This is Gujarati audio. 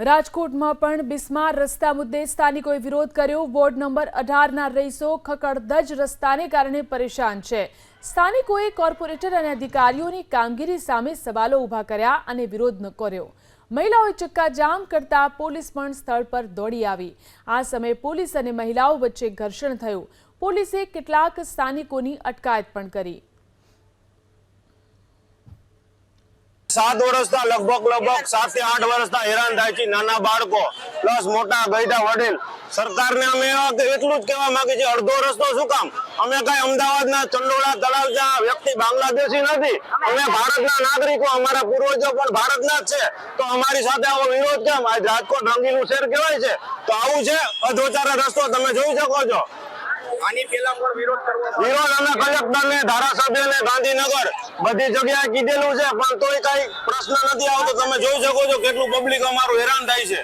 રાજકોટમાં પણ બિસ્માર રસ્તા મુદ્દે સ્થાનિકોએ વિરોધ કર્યો. વોર્ડ નંબર અઢારના રહીશો ખકડધજ રસ્તાને કારણે પરેશાન છે. સ્થાનિકોએ કોર્પોરેટર અને અધિકારીઓની કામગીરી સામે સવાલો ઊભા કર્યા અને વિરોધ કર્યો. મહિલાઓએ ચક્કાજામ કરતા પોલીસ પણ સ્થળ પર દોડી આવી. આ સમયે પોલીસ અને મહિલાઓ વચ્ચે ઘર્ષણ થયું. પોલીસે કેટલાક સ્થાનિકોની અટકાયત પણ કરી. સાત વર્ષના લગભગ લગભગ સાતથી આઠ વર્ષના હેરાન થાય છે નાના બાળકો પ્લસ મોટા ગયડા વડીલ. સરકારને અમે એટલું જ કહેવા માંગીએ છીએ અડધો રસ્તો શું કામ? અમે કઈ અમદાવાદના ચંડોળા તળાવ જ્યાં વ્યક્તિ બાંગ્લાદેશી નથી અમે ભારતના નાગરિકો અમારા પૂર્વજો પણ ભારતના જ છે. તો અમારી સાથે આવો વિરોધ કેમ? આજ રાજકોટ રંગીલું શહેર કહેવાય છે. તો આવું છે? અધોચારા રસ્તો તમે જોઈ શકો છો. આની પહેલા પણ વિરોધ ધારાસભ્યને ગાંધીનગર બધી જગ્યાએ કીધેલું છે, પણ તોય કઈ પ્રશ્ન નથી આવતો. તમે જોઈ શકો છો કેટલું પબ્લિક અમારું હેરાન થાય છે.